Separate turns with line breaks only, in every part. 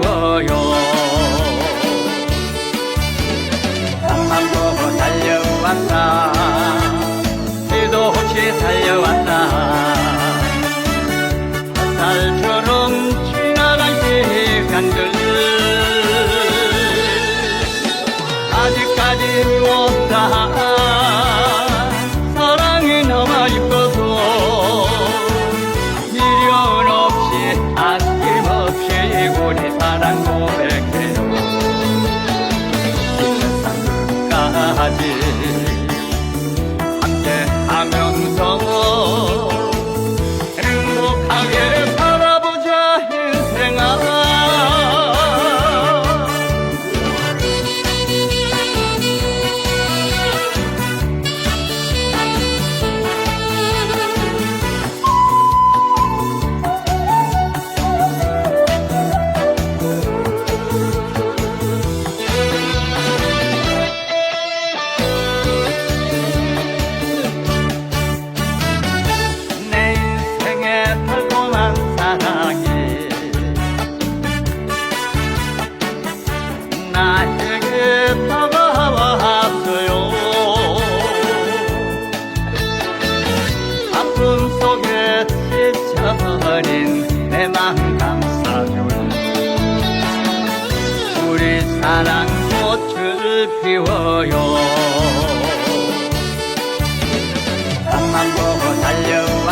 사랑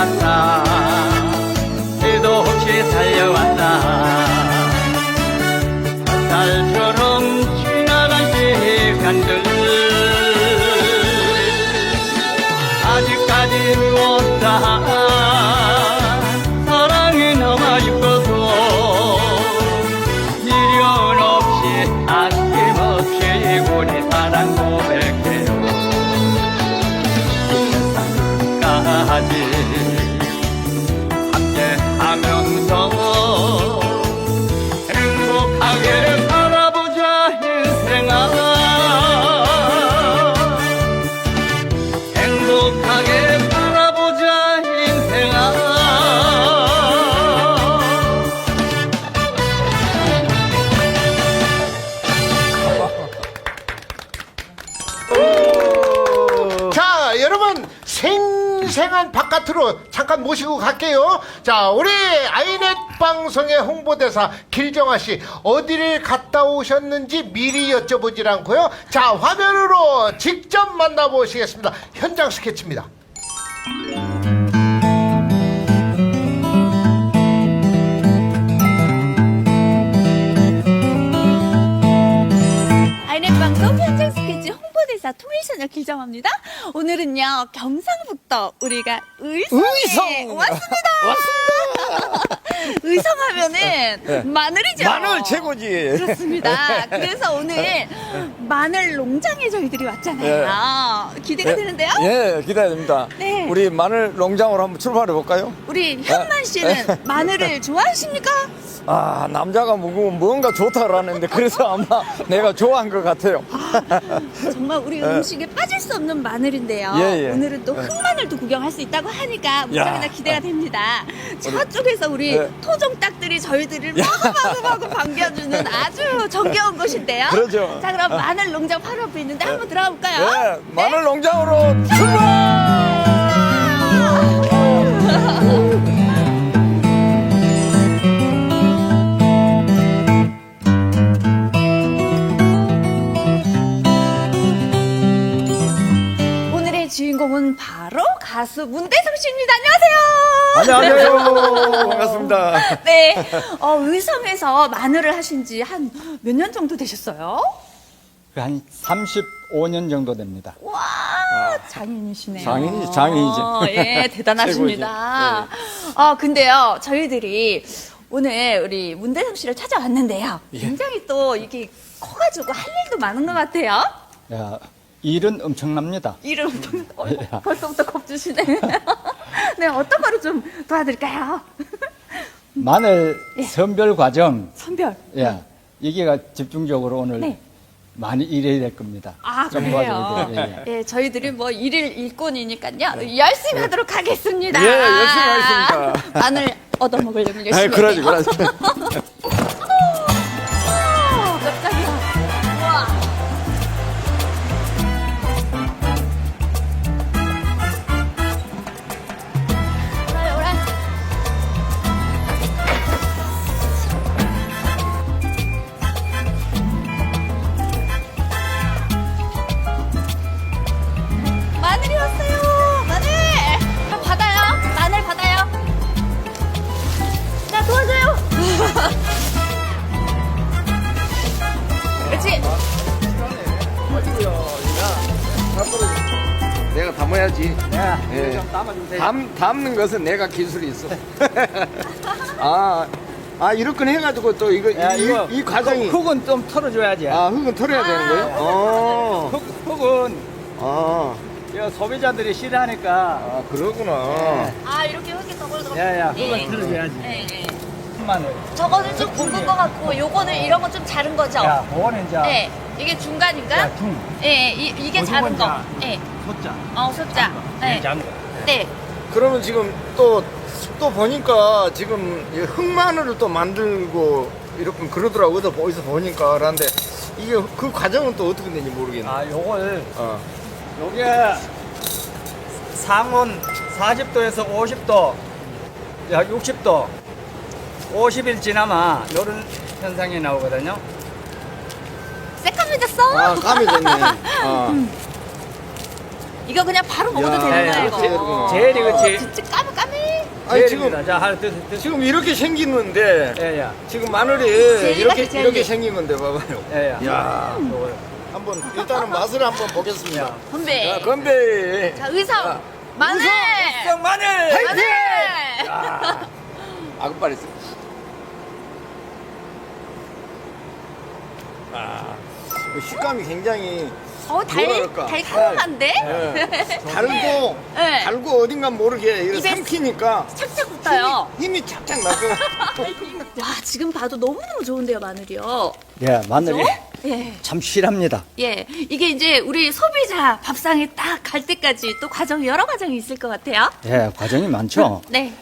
달려왔다. 뒤도 없이 달려왔다. 햇살처럼 지나간 시간들 아직까지 못다. 사랑이 남아 있어서 미련 없이 아낌없이 우리 사랑 고백해요 까지 생생한
바깥으로 잠깐 모시고 갈게요. 자, 우리 아이넷 방송의 홍보대사 길정아 씨 어디를 갔다 오셨는지 미리 여쭤보질 않고요. 자, 화면으로 직접 만나보시겠습니다. 현장 스케치입니다.
아이넷 방송 현장 홍보대사 통일선을 길정합니다. 오늘은요 경상북도 우리가 의성에
의성!
왔습니다. 의성하면은 마늘이죠.
네. 마늘 최고지.
그렇습니다. 그래서 오늘 마늘 농장에 저희들이 왔잖아요. 기대가 되는데요?
예, 기대됩니다.
네.
우리 마늘 농장으로 한번 출발해 볼까요?
우리 현만 씨는
네.
마늘을 좋아하십니까?
아, 남자가 먹으면 뭔가 좋다 그러는데 그래서 아마 내가 좋아한 것 같아요.
정말 우리 음식에 빠질 수 없는 마늘인데요.
네. 예, 예.
오늘은 또 흑마늘도 구경할 수 있다고 하니까 무척이나
야.
기대가 됩니다. 저쪽에서 우리
예.
토종닭들이 저희들을 마구마구마구 반겨주는 아주 정겨운 곳인데요.
그러죠.
자, 그럼 마늘 농장 바로 앞에 있는데 한번 들어가 볼까요?
예, 마늘 농장으로 출발!
가수 문대성 씨입니다. 안녕하세요.
안녕하세요. 반갑습니다.
네, 어, 의성에서 마늘을 하신 지 한 몇 년 정도 되셨어요?
한 35년 정도 됩니다.
와, 장인이시네요.
장인이지, 장인이지.
어, 예, 대단하십니다. 어, 근데요, 저희들이 오늘 우리 문대성 씨를 찾아왔는데요. 굉장히 또 이게 커가지고 할 일도 많은 것 같아요.
야, 일은 엄청납니다.
이름 어, 벌써부터 겁주시네. 네, 어떤 거로 좀 도와드릴까요?
마늘 선별 과정,
선별.
야, 이게가 집중적으로 오늘
네.
많이 일해야 될 겁니다.
아,
좀
그래요?
예, 예.
예, 저희들이 뭐 일일 일꾼이니까요. 열심히 하도록 하겠습니다.
예, 열심히 하겠습니다.
마늘 얻어먹으려면 열심히
아, 그러지. 그러지. 담아야지.
네,
예.
좀 담아주세요.
담, 담는 것은 내가 기술이 있어. 아, 아, 이렇게 해가지고 또 이거,
야,
이,
이거
이 과정이.
흙- 흙은 좀 털어줘야지.
아, 흙은 털어야 되는 거예요? 어.
흙, 흙은
아,
이거 소비자들이 싫어하니까.
아, 그러구나.
아 이렇게 흙이 더블더블.
야야,
예.
흙은 털어줘야지.
예, 예.
마늘.
저거는 좀 굵은 것 같고, 요거는 이런 거 좀 작은 거죠?
야, 그거는 이제
네. 이게 중간인가?
야, 중,
예, 이, 이게 작은 거.
고등어인자.
예.
소자.
어, 숫자. 네.
작은 거.
네.
그러면 지금 또, 또 보니까 지금 이 흑마늘을 또 만들고 이렇게 그러더라고. 어디서 어디서 보니까. 그런데 이게 그 과정은 또 어떻게 되는지 모르겠네.
아, 요걸
어.
요게 상온 40도에서 50도, 야 60도, 50일 지나면 요런 현상이 나오거든요.
새까매졌어.
아, 감이 됐네. 아.
이거 그냥 바로 먹어도
야,
되는
네,
거야, 이거.
그렇구나.
제일이
어,
그치.
진짜 까매 까매.
아니,
제일입니다.
지금,
자, 하나 드, 드,
지금 이렇게 생기는데,
예, 예,
지금 마늘이 이렇게,
젤리.
이렇게 생긴 건데, 봐봐요.
예, 예.
야
요걸.
한번, 일단은 맛을 한번 보겠습니다.
야.
건배.
자, 건배.
자, 의성.
자,
마늘.
성 마늘!
마늘.
아급발 했어. 아, 그 식감이 굉장히
어, 달,
뭐랄까.
달콤한데?
예, 달고,
네.
달고 어딘가 모르게 이렇게
입에
삼키니까
착착 붙어요.
힘이 착착 나고.
와, 지금 봐도 너무너무 좋은데요, 마늘이요.
예, 마늘이
예.
참 실합니다.
예. 이게 이제 우리 소비자 밥상에 딱 갈 때까지 또 과정이 여러 과정이 있을 것 같아요.
예, 과정이 많죠.
네.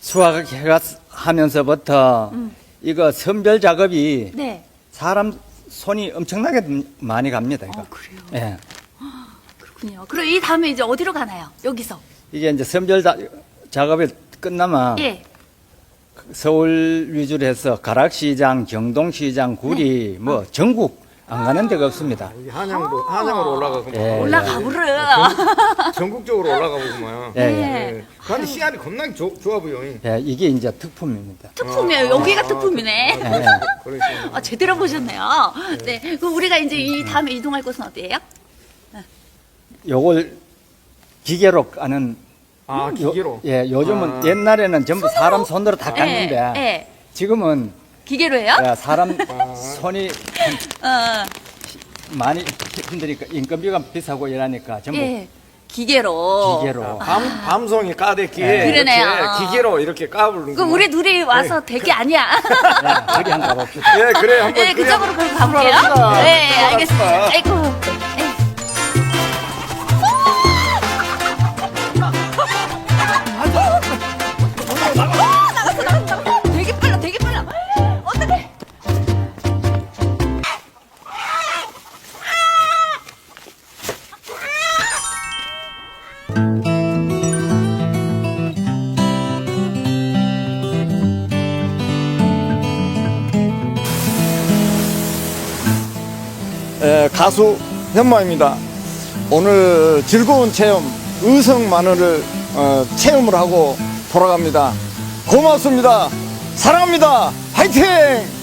수확해가 하면서부터 이거 선별 작업이
네.
사람 손이 엄청나게 많이 갑니다. 이거.
어, 그래요.
예.
그렇군요. 그럼 이 다음에 이제 어디로 가나요? 여기서.
이게 이제 선별 자- 작업이 끝나면
예.
서울 위주로 해서 가락시장, 경동시장, 구리,
네.
뭐 전국 안 가는 데가 없습니다.
여기 한양으로, 한양으로 올라가고.
예.
올라가 보르.
전국적으로 올라가보구만.
예, 예.
네.
근데 씨알이 겁나게 좋- 좋아 보여.
예, 이게 이제 특품입니다.
특품이에요. 여기가 특품이네.
예.
아, 제대로 보셨네요. 네. 그럼 우리가 이제 이 다음에 이동할 곳은 어디예요?
요걸 기계로 까는
아, 기계로.
요, 예, 요즘은
아.
옛날에는 전부 사람 손으로 다 깠는데
예. 예.
지금은
기계로 해요?
예, 사람 손이
어.
많이 힘드니까 인건비가 비싸고 이러니까 전부
예. 기계로.
기계로.
밤, 밤송이 까대기에
네.
그러네요.
이렇게 기계로 이렇게 까부는
그럼 우리 둘이 와서 대기 아니야.
야, 그리 한번 가봅시다.
예, 그래. 한번
네, 그쪽으로 그럼 가볼게요. 네,
출발합시다.
알겠습니다. 아이고.
가수 현마입니다. 오늘 즐거운 체험, 의성 마늘을 어, 체험을 하고 돌아갑니다. 고맙습니다. 사랑합니다. 화이팅!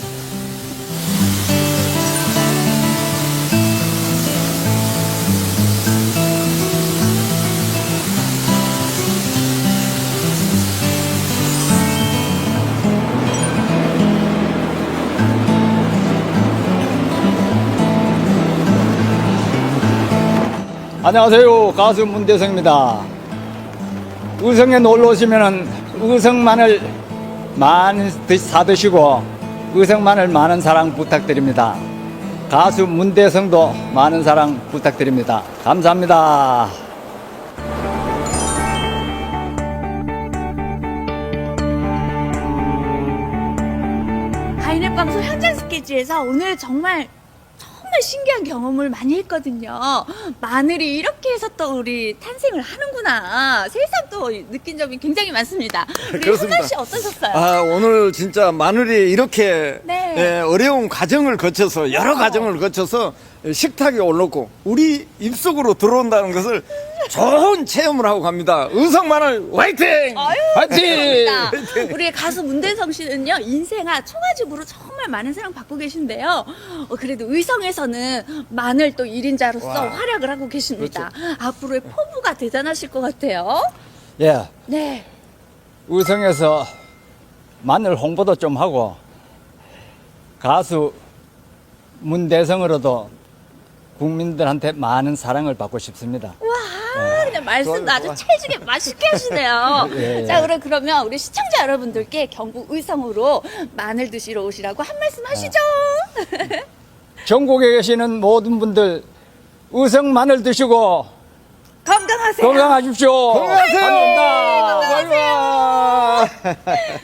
안녕하세요. 가수 문대성입니다. 의성에 놀러 오시면은 의성 마늘 많이 드- 사드시고 의성 마늘 많은 사랑 부탁드립니다. 가수 문대성도 많은 사랑 부탁드립니다. 감사합니다.
아이넷 방송 현장 스케치에서 오늘 정말 정말 신기한 경험을 많이 했거든요. 마늘이 이렇게 해서 또 우리 탄생을 하는구나. 세상 또 느낀 점이 굉장히 많습니다. 우리
그렇습니다.
씨 어떠셨어요?
아, 오늘 진짜 마늘이 이렇게
네.
예, 어려운 과정을 거쳐서 여러 과정을 거쳐서 식탁에 올랐고 우리 입속으로 들어온다는 것을 좋은 체험을 하고 갑니다. 의성 마늘 화이팅!
아유,
화이팅!
감사합니다. 우리 가수 문대성 씨는요, 인생아 초가집으로 정말 많은 사랑 받고 계신데요. 어, 그래도 의성에서는 마늘 또 1인자로서
와.
활약을 하고 계십니다.
그렇죠.
앞으로의 포부가 대단하실 것 같아요.
예,
네.
의성에서 마늘 홍보도 좀 하고 가수 문대성으로도 국민들한테 많은 사랑을 받고 싶습니다.
좋아요,
아주. 찰지게 맛있게 하시네요.
예, 예.
자, 그럼 그러면 우리 시청자 여러분들께 경북 의성으로 마늘 드시러 오시라고 한 말씀 하시죠.
전국에 계시는 모든 분들 의성 마늘 드시고
건강하세요.
건강하십시오.
건강하세요.
감사합니다.
바이바이.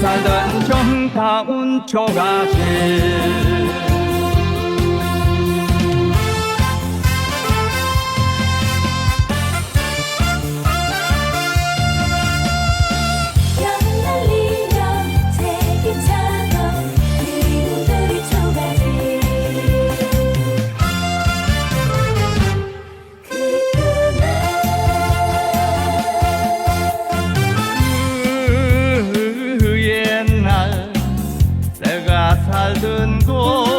살던 정다운 초가집 내가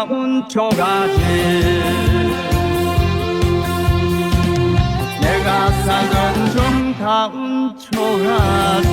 다운 초가집 내가 살던 정다운 초가집